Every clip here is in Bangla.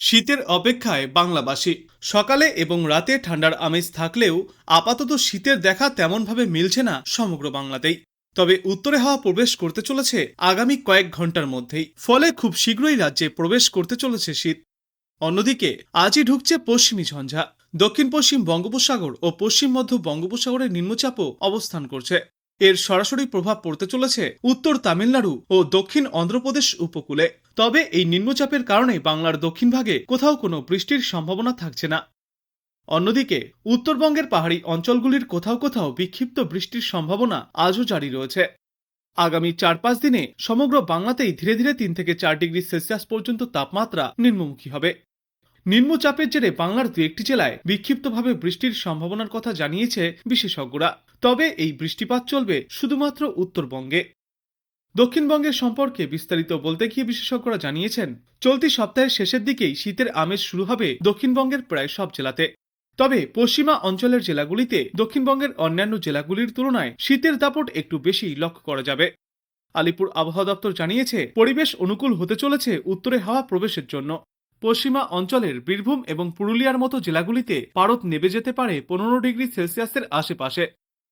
শীতের অপেক্ষায় বাংলাবাসী। সকালে এবং রাতে ঠান্ডার আমেজ থাকলেও আপাতত শীতের দেখা তেমনভাবে মিলছে না সমগ্র বাংলাতেই। তবে উত্তরে হাওয়া প্রবেশ করতে চলেছে আগামী কয়েক ঘণ্টার মধ্যেই। ফলে খুব শীঘ্রই রাজ্যে প্রবেশ করতে চলেছে শীত। অন্যদিকে আজই ঢুকছে পশ্চিমী ঝঞ্ঝা। দক্ষিণ পশ্চিম বঙ্গোপসাগর ও পশ্চিম মধ্য বঙ্গোপসাগরের নিম্নচাপও অবস্থান করছে। এর সরাসরি প্রভাব পড়তে চলেছে উত্তর তামিলনাড়ু ও দক্ষিণ অন্ধ্রপ্রদেশ উপকূলে। তবে এই নিম্নচাপের কারণে বাংলার দক্ষিণ ভাগে কোথাও কোনো বৃষ্টির সম্ভাবনা থাকছে না। অন্যদিকে, উত্তরবঙ্গের পাহাড়ি অঞ্চলগুলির কোথাও কোথাও বিক্ষিপ্ত বৃষ্টির সম্ভাবনা আজও জারি রয়েছে। আগামী চার পাঁচ দিনে সমগ্র বাংলাতেই ধীরে ধীরে তিন থেকে চার ডিগ্রি সেলসিয়াস পর্যন্ত তাপমাত্রা নিম্নমুখী হবে। নিম্নচাপের জেরে বাংলার দু একটি জেলায় বিক্ষিপ্তভাবে বৃষ্টির সম্ভাবনার কথা জানিয়েছে বিশেষজ্ঞরা। তবে এই বৃষ্টিপাত চলবে শুধুমাত্র উত্তরবঙ্গে। দক্ষিণবঙ্গের সম্পর্কে বিস্তারিত বলতে গিয়ে বিশেষজ্ঞরা জানিয়েছেন, চলতি সপ্তাহের শেষের দিকেই শীতের আমেজ শুরু হবে দক্ষিণবঙ্গের প্রায় সব জেলাতে। তবে পশ্চিমা অঞ্চলের জেলাগুলিতে দক্ষিণবঙ্গের অন্যান্য জেলাগুলির তুলনায় শীতের দাপট একটু বেশি লক্ষ্য করা যাবে। আলিপুর আবহাওয়া দপ্তর জানিয়েছে, পরিবেশ অনুকূল হতে চলেছে উত্তরে হাওয়া প্রবেশের জন্য। পশ্চিমা অঞ্চলের বীরভূম এবং পুরুলিয়ার মতো জেলাগুলিতে পারদ নেবে যেতে পারে পনেরো ডিগ্রি সেলসিয়াসের আশেপাশে।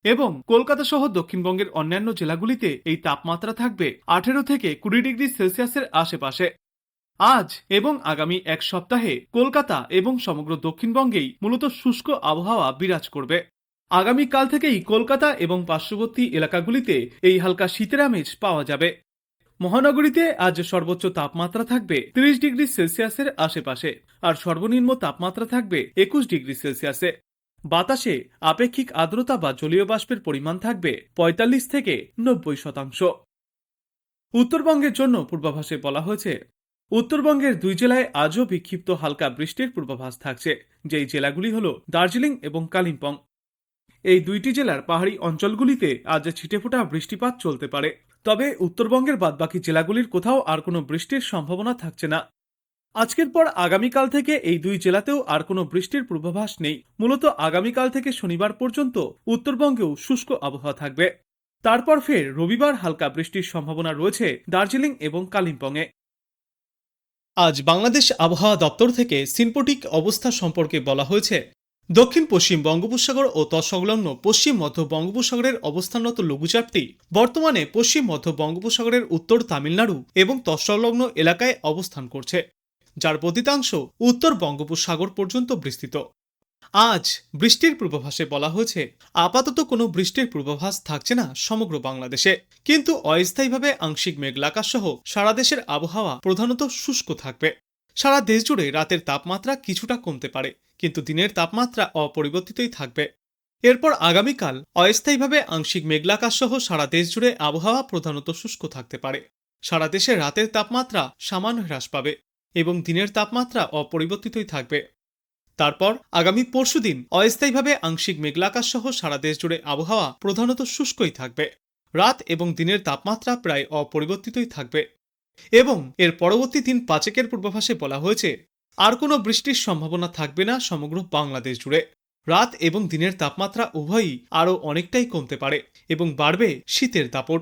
এবং কলকাতা সহ দক্ষিণবঙ্গের অন্যান্য জেলাগুলিতে এই তাপমাত্রা থাকবে আঠেরো থেকে কুড়ি ডিগ্রি সেলসিয়াসের আশেপাশে। আজ এবং আগামী এক সপ্তাহে কলকাতা এবং সমগ্র দক্ষিণবঙ্গেই মূলত শুষ্ক আবহাওয়া বিরাজ করবে। আগামীকাল থেকেই কলকাতা এবং পার্শ্ববর্তী এলাকাগুলিতে এই হালকা শীতের আমেজ পাওয়া যাবে। মহানগরীতে আজ সর্বোচ্চ তাপমাত্রা থাকবে তিরিশ ডিগ্রি সেলসিয়াসের আশেপাশে, আর সর্বনিম্ন তাপমাত্রা থাকবে একুশ ডিগ্রি সেলসিয়াসে। বাতাসে আপেক্ষিক আর্দ্রতা বা জলীয় বাষ্পের পরিমাণ থাকবে পঁয়তাল্লিশ থেকে নব্বই শতাংশ। উত্তরবঙ্গের জন্য পূর্বাভাসে বলা হয়েছে, উত্তরবঙ্গের দুই জেলায় আজও বিক্ষিপ্ত হালকা বৃষ্টির পূর্বাভাস থাকছে, যেই জেলাগুলি হল দার্জিলিং এবং কালিম্পং। এই দুইটি জেলার পাহাড়ি অঞ্চলগুলিতে আজ ছিটেফোঁটা বৃষ্টিপাত চলতে পারে। তবে উত্তরবঙ্গের বাদবাকি জেলাগুলির কোথাও আর কোনো বৃষ্টির সম্ভাবনা থাকছে না। আজকের পর আগামীকাল থেকে এই দুই জেলাতেও আর কোনো বৃষ্টির পূর্বাভাস নেই। মূলত আগামীকাল থেকে শনিবার পর্যন্ত উত্তরবঙ্গেও শুষ্ক আবহাওয়া থাকবে। তারপর ফের রবিবার হালকা বৃষ্টির সম্ভাবনা রয়েছে দার্জিলিং এবং কালিম্পংয়ে। আজ বাংলাদেশ আবহাওয়া দপ্তর থেকে সিনপোটিক অবস্থা সম্পর্কে বলা হয়েছে, দক্ষিণ পশ্চিম বঙ্গোপসাগর ও তৎসংলগ্ন পশ্চিম মধ্য বঙ্গোপসাগরের অবস্থানরত লঘুচাপটি বর্তমানে পশ্চিম মধ্য বঙ্গোপসাগরের উত্তর তামিলনাড়ু এবং তৎসংলগ্ন এলাকায় অবস্থান করছে। যার প্রতিতাংশ উত্তর বঙ্গোপসাগর পর্যন্ত বিস্তৃত। আজ বৃষ্টির পূর্বাভাসে বলা হয়েছে, আপাতত কোনো বৃষ্টির পূর্বাভাস থাকছে না সমগ্র বাংলাদেশে। কিন্তু অস্থায়ীভাবে আংশিক মেঘলাকাশ সহ সারা দেশের আবহাওয়া প্রধানত শুষ্ক থাকবে। সারা দেশ জুড়ে রাতের তাপমাত্রা কিছুটা কমতে পারে, কিন্তু দিনের তাপমাত্রা অপরিবর্তিতই থাকবে। এরপর আগামীকাল অস্থায়ীভাবে আংশিক মেঘলাকাশ সহ সারা দেশ জুড়ে আবহাওয়া প্রধানত শুষ্ক থাকতে পারে। সারা দেশে রাতের তাপমাত্রা সামান্য হ্রাস পাবে। এবং দিনের তাপমাত্রা অপরিবর্তিতই থাকবে। তারপর আগামী পরশুদিন অস্থায়ীভাবে আংশিক মেঘলাকাশ সহ সারা দেশ জুড়ে আবহাওয়া প্রধানত শুষ্কই থাকবে। রাত এবং দিনের তাপমাত্রা প্রায় অপরিবর্তিতই থাকবে। এবং এর পরবর্তী দিন পাচেকের পূর্বাভাসে বলা হয়েছে, আর কোনো বৃষ্টির সম্ভাবনা থাকবে না সমগ্র বাংলাদেশ জুড়ে। রাত এবং দিনের তাপমাত্রা উভয়ই আরও অনেকটাই কমতে পারে এবং বাড়বে শীতের দাপট।